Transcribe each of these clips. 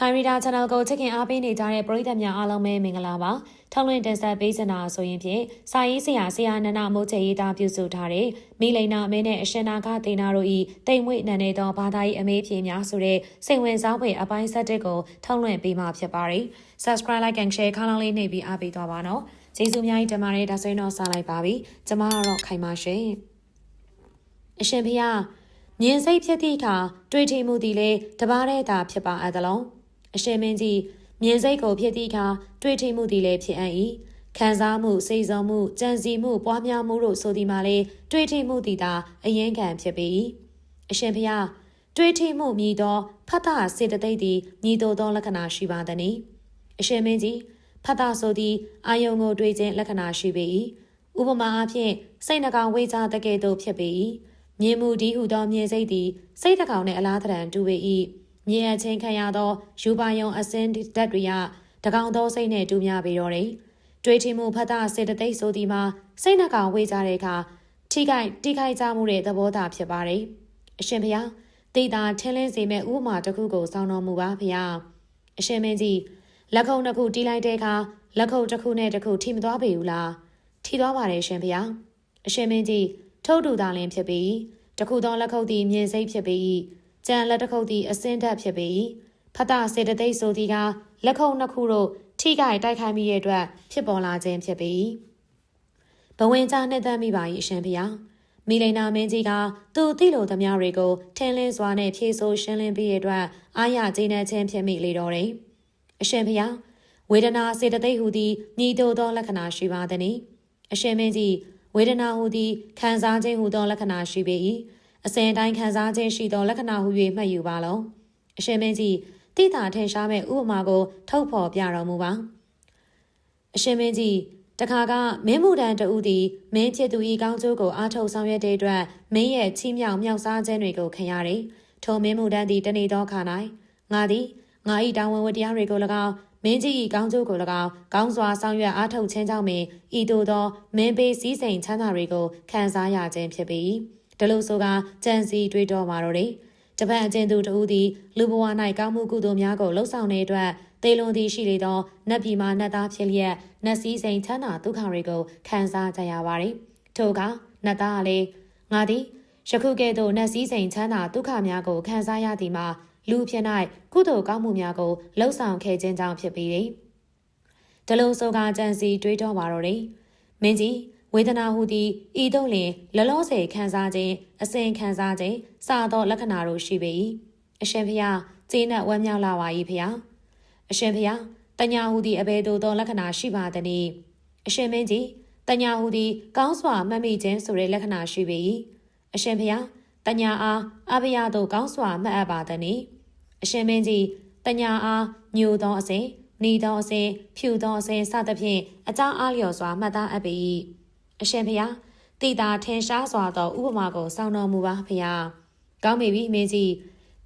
ခိုင်ရီဒါ channel ကိုချစ်ခင်အားပေးနေကြတဲ့ပရိသတ်များအားလုံးပဲမင်္ဂလာပါထောက်လွှင့်တင်ဆက်ပေးစင်တာဆိုရင်ဖြင့်စာရေးဆရာဆရာနန္ဒမိုးချေရေးသားပြုစုထားတဲ့မိလိန်နာအမဲနဲ့အရှင်နာကဒေနာတို့ဤတိမ်မွေ့နန်နေသောဘာသာရေးအမေးဖြေများဆိုတဲ့စိတ်ဝင်စားဖွယ်အပိုင်းဆက်တစ်ကိုထောက်လွှင့်ပေးမှာဖြစ်ပါတယ် subscribe like and share ခါလောင်းလေးနှိပ်ပြီးအားပေးသွားပါနော်ကျေးဇူးများကြီးတင်ပါတယ်ဒါဆိုရင်တော့စလိုက်ပါပြီကျွန်မကတော့ခိုင်ပါရှင်အရှင်ဖေဟာမြင်စိတ်ဖြစ်သည့်အခါတွေ့ထိမှုသည်လေတပါးတဲ့သာဖြစ်ပါအပ်သလုံး အရှင်မင်းကြီးမြင်စိတ်ကိုဖြစ်သည့်အခါတွေ့ထိမှုသည်လည်းဖြစ်အပ်၏ခံစားမှုစိတ်ဆုံးမှုကြံစီမှုပွားများမှုတို့ဆိုသည်မှာလေတွေ့ထိမှုသည်သာအရင်ခံဖြစ်ပေ၏အရှင်ဖျားတွေ့ထိမှုမြည်သောဖတ်တာစေတသိက်သည်ညီတို့သောလက္ခဏာရှိပါသည်။အရှင်မင်းကြီးဖတ်တာဆိုသည်အာယုံကိုတွေ့ခြင်းလက္ခဏာရှိပေ၏ဥပမာအားဖြင့်စိတ်နှကောင်ဝေးကြတဲ့ကဲ့သို့ဖြစ်ပေ၏မြင်မှုဒီဟုသောမြင်စိတ်သည်စိတ်နှကောင်နှင့်အလားတန်တူပေ၏ မြင်အချင်းခံရသောယူပါယုံအစင်းဓာတ်တွေကတကောင်သောစိတ်နှင့်တူများပေတော့တယ်တွေးထမှုဖတ်တာစေတသိက်ဆိုသည်မှာစိတ်နှကောင်ဝေးကြတဲ့အခါထိခိုက်တိခိုက်ကြမှုတဲ့သဘောသာဖြစ်ပါတယ်အရှင်ဘုရားတိတ်တာထင်းလင်းစေမဲ့ဥပမာတစ်ခုကိုစောင်းတော်မူပါဘုရားအရှင်မင်းကြီးလက်ခုံတစ်ခုတီးလိုက်တဲ့အခါလက်ခုံတစ်ခုနဲ့တစ်ခုထိမသွားပေဘူးလားထိသွားပါတယ်ရှင်ဘုရားအရှင်မင်းကြီးထုတ်တူသားလင်းဖြစ်ပြီးတခုသောလက်ခုပ်သည်မြင်စိတ်ဖြစ်ပြီး ကြံလက်တစ်ခုပ်သည်အစင်းတက်ဖြစ်ပြီးဖတ်တာစေတသိက်ဆိုသည်ကလက်ခုပ်နှစ်ခုတို့ထိခိုက်တိုက်ခိုက်မိတဲ့အတွက်ဖြစ်ပေါ်လာခြင်းဖြစ်ပြီးဘဝင်ကြားနှစ်သက်မိပါ၏အရှင်ဖျားမိလိန်နာမင်းကြီးကသူ့သိလိုသမျှတွေကိုထင်းလင်းစွာနဲ့ဖြည့်ဆို့ရှင်းလင်းပြီးတဲ့အတွက်အာရကျင်းတဲ့ခြင်းဖြစ်မိလေတော့တယ်အရှင်ဖျားဝေဒနာစေတသိက်ဟူသည်ညီတို့သောလက္ခဏာရှိပါသည်။အရှင်မင်းကြီးဝေဒနာဟူသည်ခံစားခြင်းဟူသောလက္ခဏာရှိပေ၏ အစဉ်တိုင်းခံစားခြင်းရှိသောလက္ခဏာဟူ၍မှတ်ယူပါလောအရှင်မင်းကြီးတိတာထင်ရှားမဲ့ဥပမာကို ထုတ်ဖော်ပြတော်မူပါအရှင်မင်းကြီးတခါကမင်းမှုတန်တူသည်မင်းဖြစ်သူ၏ကောင်းကျိုးကိုအားထုတ်ဆောင်ရွက်တဲ့အတွက်မင်းရဲ့ချီးမြှောက်မြောက်စားခြင်းတွေကိုခံရတယ်ထိုမင်းမှုတန်သည်တနေ့သောခါ၌ငါသည်ငါ၏တာဝန်ဝတ္တရားတွေကို၎င်းမင်းကြီး၏ကောင်းကျိုးကို၎င်းကောင်းစွာဆောင်ရွက်အားထုတ်ခြင်းကြောင့်ပင်ဤသို့သောမင်းပေးစည်းစိမ်ချမ်းသာတွေကိုခံစားရခြင်းဖြစ်ပေ၏ ဒလို့ဆိုကကြံစီတွေးတော်မှာတော့တယ်တပတ်အကျဉ်သူတဦးသည်လူဘဝ၌ကောင်းမှုကုသိုလ်များကိုလှုပ်ဆောင်တဲ့အတွက်သေလွန်သည်ရှိလေသောနတ်ပြည်မှာနတ်သားဖြစ်လျက်နတ်စည်းစိမ်ချမ်းသာဒုက္ခတွေကိုခံစားကြရပါတယ်ထို့ကနတ်သားကလည်းငါသည်ယခုကဲ့သို့နတ်စည်းစိမ်ချမ်းသာဒုက္ခများကိုခံစားရသည်မှာလူဖြစ်၌ကုသိုလ်ကောင်းမှုများကိုလှုပ်ဆောင်ခဲ့ခြင်းကြောင့်ဖြစ်ပြီးတယ်။ဒလုံဆိုကကြံစီတွေးတော့ပါတော့တယ်။မင်းကြီးဝေ ဒနာဟုသည်ဤသို့လင်လလောဆယ်ခံစားခြင်းအစဉ်ခံစားခြင်းစသောလက္ခဏာတို့ရှိပေ၏အရှင်ဖျားကျင်းနဲ့ဝမ်းမြောက်လာပါ၏ဖျားအရှင်ဖျားတညာဟုသည်အဘယ်သို့သောလက္ခဏာရှိပါသနည်းအရှင်မင်းကြီးတညာဟုသည်ကောင်းစွာမှတ်မိခြင်းဆိုတဲ့လက္ခဏာရှိပေ၏အရှင်ဖျားတညာအားအဘယသို့ကောင်းစွာမှတ်အပ်ပါသနည်းအရှင်မင်းကြီးတညာအားညိုသောအစဉ်နီသောအစဉ်ဖြူသောအစဉ်စသဖြင့်အကြောင်းအားလျော်စွာမှတ်သားအပ်ပေ၏ အရှင်ဖျားတိတာထင်ရှားစွာသောဥပမာကိုစောင့်တော်မူပါဖျားကောင်းပြီမင်းကြီး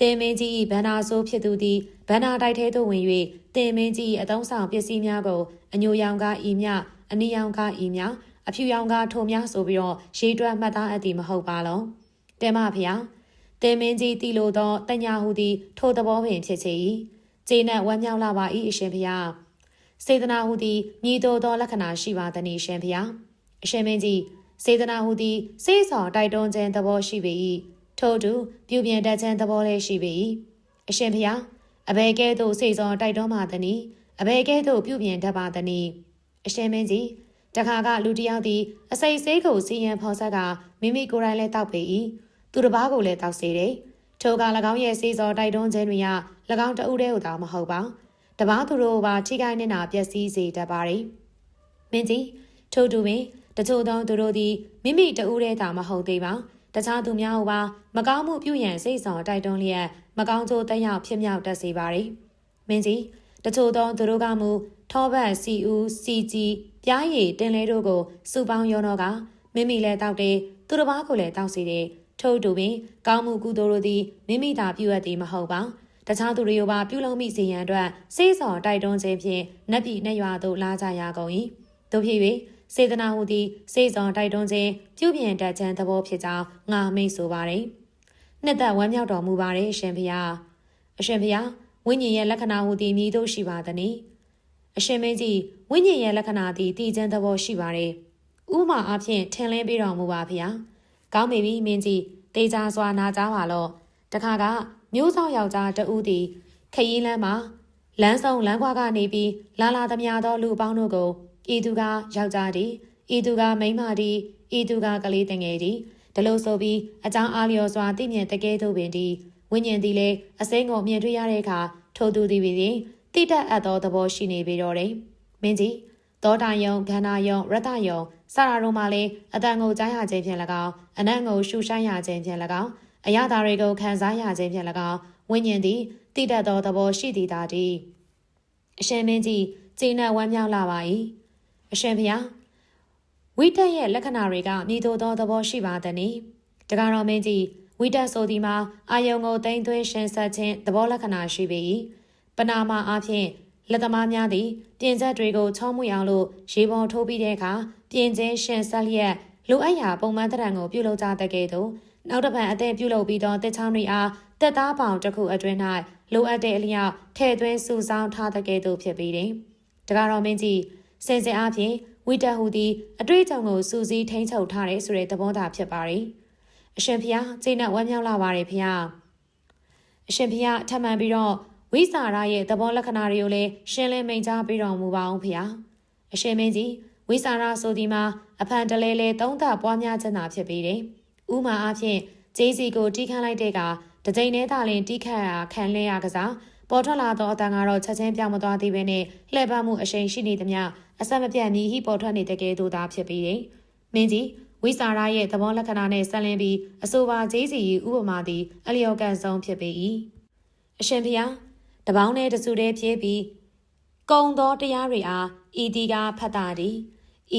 တင်မင်းကြီးဗန္နာဆိုးဖြစ်သူသည်ဗန္နာတိုက်ထဲသို့ဝင်၍တင်မင်းကြီးအတုံးဆောင်ပစ္စည်းများကိုအညိုရောင်ကားဤမြအနီရောင်ကားဤမြအဖြူရောင်ကားထုံများဆိုပြီးတော့ရေးတွက်မှတ်သားအပ်သည်မဟုတ်ပါလုံးတင်မဖျားတင်မင်းကြီးတီလိုသောတညာဟူသည်ထိုသဘောပင်ဖြစ်ချေ၏ကျေနပ်ဝမ်းမြောက်လာပါ၏အရှင်ဖျားစေတနာဟူသည်ညီတော်သောလက္ခဏာရှိပါသည်။ရှင်ဖျား အရှင်မင်းကြီးစေတနာဟူသည်စေးဆောင်တိုက်တွန်းခြင်းသဘောရှိပေ၏ထို့သူပြုပြင်တတ်ခြင်းသဘောလည်းရှိပေ၏အရှင်ဖျားအဘယ်ကဲ့သို့စေဆောင်တိုက်တွန်းပါသနည်းအဘယ်ကဲ့သို့ပြုပြင်တတ်ပါသနည်းအရှင်မင်းကြီးတခါကလူတယောက်သည်အစိတ်ဆေးကိုစီရင်ဖော်ဆက်ကမိမိကိုယ်တိုင်လည်းတောက်ပေ၏သူတစ်ပါးကိုလည်းတောက်စေတယ်ထိုက၎င်းရဲ့စေစောတိုက်တွန်းခြင်းတွေက၎င်းတဦးတည်းဟူသာမဟုတ်ပါတပားသူတို့ပါထိခိုက်နေတာပျက်စီးစေတတ်ပါတယ်မင်းကြီးထို့တူပင် တချို့သောသူတို့သည်မိမိတဦးတည်းသာမဟုတ်သေးပါတခြားသူများဟူပါမကောင်းမှုပြုရန်စိတ်ဆောင်တိုက်တွန်းလျက်မကောင်းကျိုးတက်ရောက်ဖြစ်မြောက်တတ်စေပါ रे မင်းကြီးတချို့သောသူတို့ကမူထောဘတ်စီဦးစီကြီးပြားရည်တင်လဲတို့ကိုစုပေါင်းရောတော့ကမိမိလည်းတောက်တယ်သူတစ်ပါးကိုလည်းတောက်စီတယ်ထို့တူပင်ကောင်းမှုကုသိုလ်တို့သည်မိမိသာပြုအပ်သည်မဟုတ်ပါတခြားသူတွေကိုပါပြုလုပ်မိစေရန်အတွက်စေးစော်တိုက်တွန်းခြင်းဖြင့်နတ်ပြည်နှရွာသို့လာကြရကုန်၏တို့ဖြစ်၍ စေတနာဟူသည်စေစွန်တိုက်တွန်းခြင်းပြုပြင်တတ်ခြင်းသဘောဖြစ်ကြောင်းငါမိတ်ဆိုပါတယ်။နှစ်သက်ဝမ်းမြောက်တော်မူပါတယ်အရှင်ဖျား။အရှင်ဖျားဝိညာဉ်ရဲ့လက္ခဏာဟူသည်မည်သို့ရှိပါသနည်းအရှင်မင်းကြီးဝိညာဉ်ရဲ့လက္ခဏာသည်တည်ခြင်းသဘောရှိပါတယ်ဥမာအဖြစ်ထင်လင်းပေးတော်မူပါဗျာကောင်းပြီမင်းကြီးတေချာစွာနာကြားပါလော့တခါကမျိုးဆောင်ယောက်ျားတဦးသည်ခရီးလမ်းမှာလမ်းဆောင်လမ်းခွာကနေပြီးလာလာသမျှသောလူအပေါင်းတို့ကို ဤသူကယောက်ျားသည်ဤသူကမိန်းမသည်ဤသူကကလေးတငယ်သည်ဒါလို့ဆိုပြီးအကြောင်းအားလျော်စွာသိမြင်တကယ်သို့ပင်သည်ဝိညာဉ်သည်လည်းအစိမ်းကိုမြင်တွေ့ရတဲ့အခါထိုသူသည်ပင်တိတတ်အပ်သောသဘောရှိနေပေတော့တယ်။မင်းကြီးသောတာယုံခန္ဓာယုံရတယုံစရာတို့မှလည်းအတန်ကိုကြားရခြင်းဖြင့်၎င်းအနံ့ကိုရှူဆိုင်ရခြင်းဖြင့်၎င်းအရာသာတွေကိုခံစားရခြင်းဖြင့်၎င်းဝိညာဉ်သည်တိတတ်သောသဘောရှိသည်သာတည်းအရှင်မင်းကြီးကျင့်နဲ့ဝမ်းမြောက်လာပါ၏ အရှင်ဖျားဝိတက်ရဲ့လက္ခဏာတွေကမြည်သို့သောသဘောရှိပါသနည်းတကားတော်မင်းကြီးဝိတက်ဆိုသည်မှာအာယုံကိုတိမ့်သွင်းရှင်ဆက်ခြင်းသဘောလက္ခဏာရှိပေ၏ပနာမအားဖြင့်လက်သမားများသည်ပြင်ချက်တွေကိုချောမွေအောင်လို့ရေပေါ်ထိုးပြီးတဲ့အခါပြင်ချင်းရှင်ဆက်လျက်လိုအပ်ရာပုံမှန်တရံကိုပြုလုပ်ကြတဲ့ကဲ့သို့နောက်တစ်ဖန်အသက်ပြုလုပ်ပြီးသောတက်ချောင်းတွေအားတက်သားပေါင်တစ်ခုအတွင်း၌လိုအပ်တဲ့အလျောက်ထည့်သွင်းစုဆောင်းထားတဲ့ကဲ့သို့ဖြစ်ပြီးတယ်။တကားတော်မင်းကြီး စင်စင်အားဖြင့်ဝိတက်ဟူသည်အတွေ့အကြုံကိုစူးစီးထိန်းချုပ်ထားတဲ့ဆိုတဲ့သဘောသာဖြစ်ပါတယ်။အရှင်ဖျားစိတ်နဲ့ဝမ်းမြောက်လာပါတယ်ဖျား။အရှင်ဖျားထပ်မံပြီးတော့ဝိစာရရဲ့သဘောလက္ခဏာတွေကိုလည်းရှင်းလင်းမိန့်ကြားပေးတော်မူပါအောင်ဖျား။အရှင်မင်းကြီးဝိစာရဆိုဒီမှာအဖန်တလဲလဲသုံးသပွားများခြင်းသာဖြစ်ပြီးတယ်။ဥမာအားဖြင့်ဂျေးစီကိုတီးခန့်လိုက်တဲ့ကတကြိမ်နဲ့သာလင်တီးခန့်ရာခံလဲရကစား ပေါ်ထွက်လာသောအတန်ကတော့ချက်ချင်းပြောင်းမသွားသေးဘဲနဲ့လှည့်ပတ်မှုအရှိန်ရှိနေသမျှအဆက်မပြတ်မြည်ဟိပေါ်ထွက်နေတဲ့ကဲသို့သာဖြစ်ပြီးတယ်။မင်းကြီးဝိစာရရဲ့သဘောလက္ခဏာနဲ့ဆက်လင်းပြီးအဆိုပါဂျေးစီဥပမာသည်အလျော်ကန်ဆုံးဖြစ်ပေ၏။အရှင်ဖျားတပေါင်းနဲ့တစုတည်းဖြစ်ပြီးကုံသောတရားတွေအားဤဒီကဖတ်တာသည်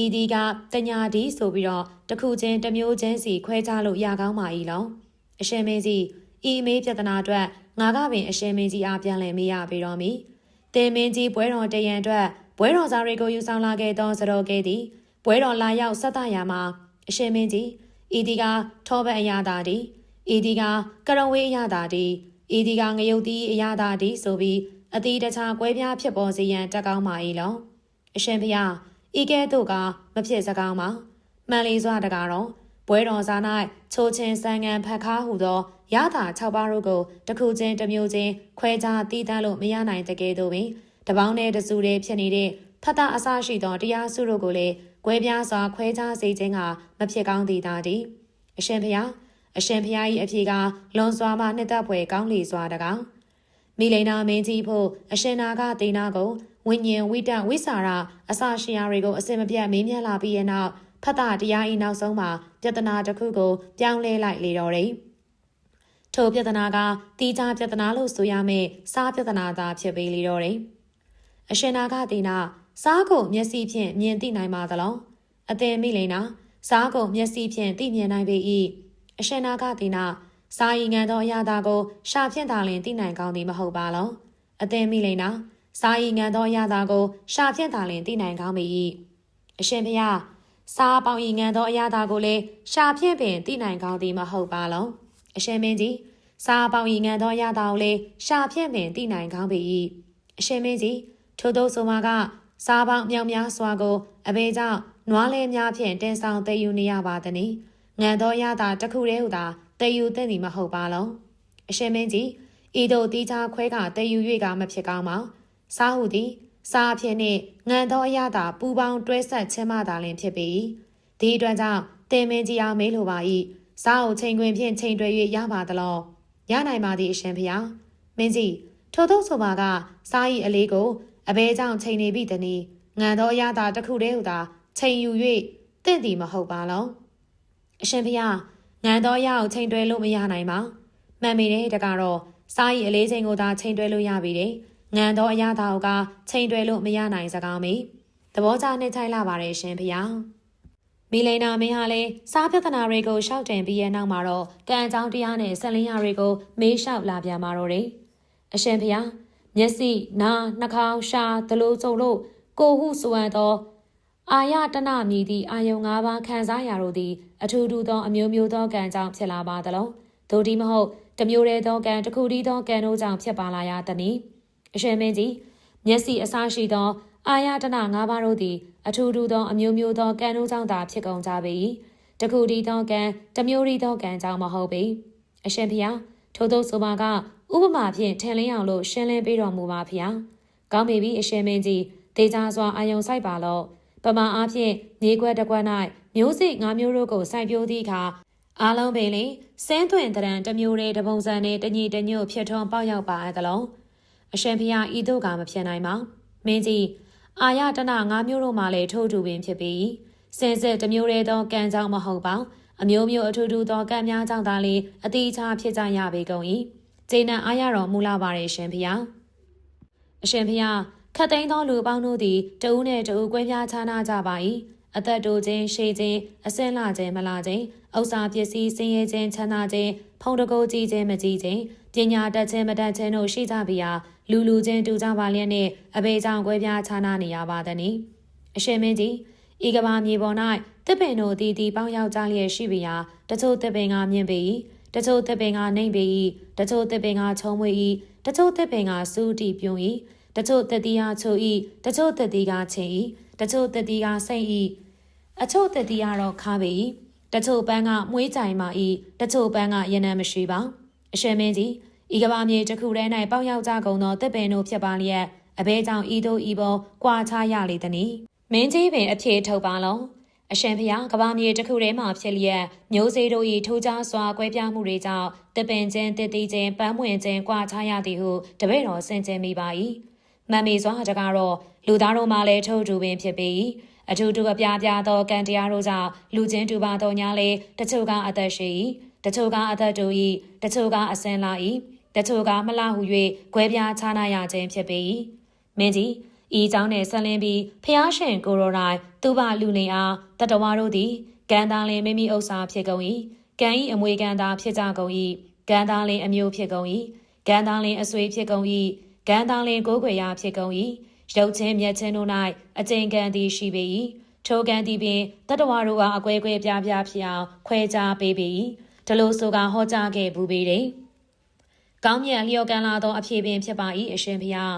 ဤဒီကတညာဒီဆိုပြီးတော့တခုချင်းတစ်မျိုးချင်းစီခွဲခြားလို့ရကောင်းပါ၏လောအရှင်မင်းကြီးဤမေးပြဿနာအတွက် ငါကပင်အရှင်မင်းကြီးအားပြန်လည်မေးရပေတော့မီတင်မင်းကြီးပွဲတော်တရံအတွက်ပွဲတော်စားတွေကိုယူဆောင်လာခဲ့သောစတော်ကဲသည်ပွဲတော်လာရောက်ဆက်သရာမှာအရှင်မင်းကြီးဤဒီကထောဘက်အရာသာသည်ဤဒီကကရဝေးအရာသာသည်ဤဒီကငရုတ်သီးအရာသာသည်ဆိုပြီးအတီးတခြားကွဲပြားဖြစ်ပေါ်စေရန်တက်ကောင်းပါ၏လောအရှင်ဖျားဤကဲ့သို့ကမဖြစ်စကောင်းပါမှန်လေစွာတကားတော့ပွဲတော်စား၌ချိုးချင်းဆန်ငံဖက်ခါဟုသော ရတာ၆ပါးတို့ကိုတစ်ခုချင်းတစ်မျိုးချင်းခွဲခြားတည်တတ်လို့မရနိုင်တဲ့ကဲ့သို့ပင်တပေါင်းနဲ့တစုတည်းဖြစ်နေတဲ့ဖတ်တာအစရှိသောတရားစုတို့ကိုလည်းကွဲပြားစွာခွဲခြားစေခြင်းကမဖြစ်ကောင်းသည်သာတည်းအရှင်ဖျားအရှင်ဖျား၏အဖြေကလွန်စွာမှနှစ်သက်ဖွယ်ကောင်းလီစွာတကားမိလိန်နာမင်းကြီးဖို့အရှင်နာကဒေနာကိုဝိညာဉ်ဝိတဝိစာရအစရှိရာတွေကိုအစင်မပြတ်မေးမြန်းလာပြီးတဲ့နောက်ဖတ်တာတရားဤနောက်ဆုံးမှာပြဿနာတစ်ခုကိုပြောင်းလဲလိုက်လေတော့တယ်။ ထိုပြဿနာကတီးခြားပြဿနာလို့ဆိုရမယ့်စားပြဿနာသာဖြစ်ပေလေတော့တယ်။အရှင်နာကဒေနာစားကိုမျက်စိဖြင့်မြင်သိနိုင်ပါသလား။အသင်မိလိန်နာစားကိုမျက်စိဖြင့်သိမြင်နိုင်ပေ၏။အရှင်နာကဒေနာစာရီငံသောအရာသာကိုရှာဖြင့်သာလင်သိနိုင်ကောင်းသည်မဟုတ်ပါလော။အသင်မိလိန်နာစာရီငံသောအရာသာကိုရှာဖြင့်သာလင်သိနိုင်ကောင်းပေ၏အရှင်ဖျားစားပေါင်ဤငံသောအရာသာကိုလည်းရှာဖြင့်ပင်သိနိုင်ကောင်းသည်မဟုတ်ပါလောအရှင်မင်းကြီး စားပေါင်ဤငံသောအရာသာကိုလည်းရှာဖြင့်ပင်သိနိုင်ကောင်းပေ၏အရှင်မင်းကြီးထို့သောဆိုမှာကစားပေါင်မြောင်များစွာကိုအဘေကြောင့်နွားလဲများဖြင့်တင်ဆောင်သိယူနေရပါသည်။ငံသောရတာတခုတည်းဟုသာသိယူသင့်သည်မဟုတ်ပါလောအရှင်မင်းကြီးဤတို့တီးခြားခွဲကသိယူ၍ကမဖြစ်ကောင်းပါ။စားဟုသည်စားအဖြစ်နှင့်ငံသောအရသာပူပေါင်းတွဲဆက်ခြင်းမှသာလျှင်ဖြစ်ပေ၏ဒီအတွက်ကြောင့်တင်မင်းကြီးအားမေးလိုပါ၏စားကိုချိန်ခွင်ဖြင့်ချိန်တွယ်၍ရပါသလော ရနိုင်ပါသည်အရှင်ဖျားမင်းကြီးထို့သောဆိုပါကစား၏အလေးကိုအဘဲကြောင့်ချိန်နေပြီတနည်းငံသောအရသာတစ်ခုတည်းဟုသာချိန်ယူ၍တင့်သည်မဟုတ်ပါလောအရှင်ဖျားငံသောအရာကိုချိန်တွယ်လို့မရနိုင်ပါမှန်ပေတယ်တကတော့စား၏အလေးချိန်ကိုသာချိန်တွယ်လို့ရပြီတယ်ငံသောအရာသာကချိန်တွယ်လို့မရနိုင်စကားမေသဘောကျနှိမ့်ချိုင်လာပါတယ်ရှင်ဖျား မီလိနာမင်းဟာလည်းစားပြဿနာတွေကိုရှောက်တင်ပြီးရဲ့နောက်မှာတော့ကံအကြောင်းတရားနဲ့ဆက်လင်းရတွေကိုမေးလျှောက်လာပြန်มาတော့တယ်အရှင်ဖျားမျက်စိနားနှာခေါင်းရှားဒလိုစုံလို့ကိုဟုစွမ်းသောအာယတနမြည်သည့်အာယုံ၅ပါးခံစားရတို့သည်အထူးထူးသောအမျိုးမျိုးသောကံကြောင့်ဖြစ်လာပါသလုံးဒို့ဒီမဟုတ်တမျိုးတည်းသောကံတစ်ခုတည်းသောကံတို့ကြောင့်ဖြစ်ပါလာရသည်။အရှင်မင်းကြီးမျက်စိအစားရှိသော အာယတနာ၅ပါးတို့သည်အထူးထူးသောအမျိုးမျိုးသောကံတို့ကြောင့်သာဖြစ်ကုန်ကြပေ၏တခုတည်းသောကံတစ်မျိုးတည်းသောကံကြောင့်မဟုတ်ပေအရှင်ဖျားထို့သောဆိုပါကဥပမာဖြင့်ထင်လင်းအောင်လို့ရှင်းလင်းပေးတော်မူပါဖျားကောင်းပြီပြီအရှင်မင်းကြီးဒေချာစွာအာယုံဆိုင်ပါလော့ပမာအားဖြင့်မြေခွက်တစ်ခွက်၌မျိုးစိငါးမျိုးတို့ကိုစိုက်ပျိုးသည့်အခါအားလုံးပင်လင်စင်းသွင်တရံတစ်မျိုးတည်းတပုံစံနဲ့တညီတညွတ်ဖြစ်ထွန်းပေါက်ရောက်ပါအသလုံးအရှင်ဖျားဤတို့ကမဖြစ်နိုင်ပါမင်းကြီး အာရတနာငါးမျိုးတို့မှလည်းထိုးတူပင်ဖြစ်ပြီးစင်စစ်တစ်မျိုးတည်းသောကံကြောင့်မဟုတ်ပါအမျိုးမျိုးအထူးထူးသောကံများကြောင့်သာလေအတိအချဖြစ်ကြရပေကုန်၏ကျေနပ်အားရတော်မူလာပါရဲ့ရှင်ဖျားအရှင်ဖျားခတ်သိမ်းသောလူပေါင်းတို့သည်တဦးနှင့်တဦးကွဲပြားခြားနားကြပါ၏ အသက်တိုခြင်းရှည်ခြင်းအစင်းလာခြင်းမလာခြင်းဥစ္စာပစ္စည်းစင်ရဲခြင်းချမ်းသာခြင်းဖုံတကိုးကြီးခြင်းမကြီးခြင်းပညာတတ်ခြင်းမတတ်ခြင်းတို့ရှိကြပြီဟာလူလူချင်းတူကြပါလျက်နှင့်အဘေကြောင့်ကွဲပြားခြားနားနေရပါသည်။အရှင်မင်းကြီးဤကဘာမြေပေါ်၌တစ်ပင်တို့တည်တည်ပေါင်းရောက်ကြလျက်ရှိပြီဟာတချို့တစ်ပင်ကမြင့်ပေ၏တချို့တစ်ပင်ကနှိမ့်ပေ၏တချို့တစ်ပင်ကချုံမွေ၏တချို့တစ်ပင်ကစူးတီပြုံ၏တချို့တက်တီးကချို၏တချို့တက်တီးကချင်း၏ တချို့တက်တီးကစိတ်၏အချို့တက်တီးကတော့ခါပေ၏တချို့ပန်းကမွေးကြိုင်မာ၏တချို့ပန်းကရနံမရှိပါအရှင်မင်းကြီးဤကဘာမြေတစ်ခုတည်း၌ပေါက်ရောက်ကြကုန်သောတစ်ပင်တို့ဖြစ်ပါလျက်အဘဲကြောင့်ဤတို့ဤပေါ်ကွာခြားရလေသည်။မင်းကြီးပင်အဖြေထုတ်ပါလုံးအရှင်ဖျားကဘာမြေတစ်ခုထဲမှာဖြစ်လျက်မျိုးစေ့တို့၏ထိုးခြားစွာကွဲပြားမှုတွေကြောင့်တပင်ချင်းတစ်တီချင်းပန်းမွင်ချင်းကွာခြားရသည်ဟုတပည့်တော်ဆင်ခြင်မိပါ၏ မမ်မီစွာတကားတော့လူသားတို့မှလည်းထိုးတူပင်ဖြစ်ပေ၏အထူးတူအပြားပြားသောကံတရားတို့ကြောင့်လူချင်းတူပါသောညာလေတချို့ကအသက်ရှိ၏တချို့ကအသက်တူ၏တချို့ကအစင်လာ၏တချို့ကမလှဟု၍ကွဲပြားခြားနာရခြင်းဖြစ်ပေ၏မင်းကြီးဤเจ้าနှင့်ဆက်လင်းပြီးဖျားရှင်ကိုရိုရိုင်သူ့ဘလူနေအားတတဝါတို့သည်ကံသားလင်မိမိဥစ္စာဖြစ်ကုန်၏ကံဤအမွေကံသားဖြစ်ကြကုန်၏ကံသားလင်အမျိုးဖြစ်ကုန်၏ကံသားလင်အဆွေဖြစ်ကုန်၏ ကံသားလင်ကိုးကွယ်ရာဖြစ်ကုန်၏ရုပ်ချင်းမြက်ချင်းတို့၌အကျဉ်ကံသည်ရှိပေ၏ထိုကံသည်ပင်တတဝါတို့ကအကွဲကွဲပြားပြားဖြစ်အောင်ခွဲခြားပေးပေ၏ဒီလိုဆိုကဟောကြားခဲ့ဘူးပေတယ်ကောင်းမြတ်လျော်ကန်လာသောအဖြေပင်ဖြစ်ပါ၏အရှင်ဖျား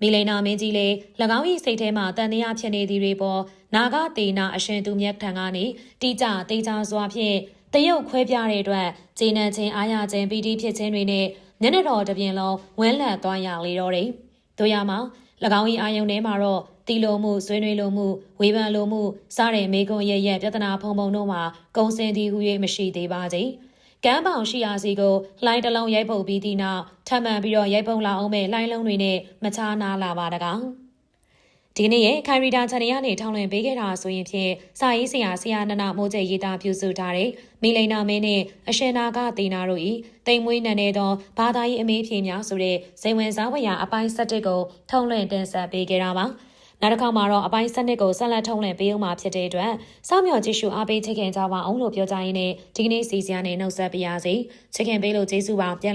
မီလိနာမင်းကြီးလေ၎င်း၏စိတ်ထဲမှတန်တရားဖြစ်နေသည်တွေပေါ်နာဂတေနာအရှင်သူမြတ်ထံကနေတိကျတေချာစွာဖြင့်တရုတ်ခွဲပြတဲ့အတွက်ဂျင်းနံချင်းအားရခြင်းပီတိဖြစ်ခြင်းတွေနဲ့ ညနေတော်တပြင်လုံးဝန်းလန့်သွားရလေတော့တယ်။တို့ရမှာ၎င်း၏အာယုန်ထဲမှာတော့တီလိုမှုဆွေးနွေးလိုမှုဝေဖန်လိုမှုစတဲ့မေကွန်ရဲ့ရဲ့ပြဿနာဖုံဖုံတို့မှာကုံစင်သည်ဟု၍မရှိသေးပါသေး။ကမ်းပေါင်ရှိရာစီကိုလှိုင်းတလုံးရိုက်ပုတ်ပြီးသည့်နောက်ထပ်မံပြီးတော့ရိုက်ပုံလာအောင်မဲ့လှိုင်းလုံးတွေနဲ့မချားနာလာပါတကော င်ဒီနေ့ရဲ့ခိုင်ရီတာ channel ကနေထောင်းလွှင့်ပေးခဲ့တာဆိုရင်ဖြင့်စာရေးဆရာဆရာနနမိုးကျရေးသားပြုစုထားတဲ့မိလိန်နာမင်းနဲ့အရှင်နာကတေနာတို့ဤတိမ်မွေးနံနေသောဘာသာရေးအမေးဖြေများဆိုတဲ့ဇိမ်ဝင်စားဝရအပိုင်း၁၁ကိုထုံးလွှင့်တင်ဆက်ပေးခဲ့တာပါနောက်တစ်ခါမှာတော့အပိုင်းစနစ်ကိုဆက်လက်ထုံးလည်ပေးအောင်မှာဖြစ်တဲ့အတွက်စောင့်မျှော်ကြည့်ရှုအားပေးချခင်ကြပါအောင်လို့ပြောကြရင်းနဲ့ဒီကနေ့စီစဉ်ရတဲ့နှုတ်ဆက်ပြရစီချခင်ပေးလို့ကျေးဇူးပါပြန်လည်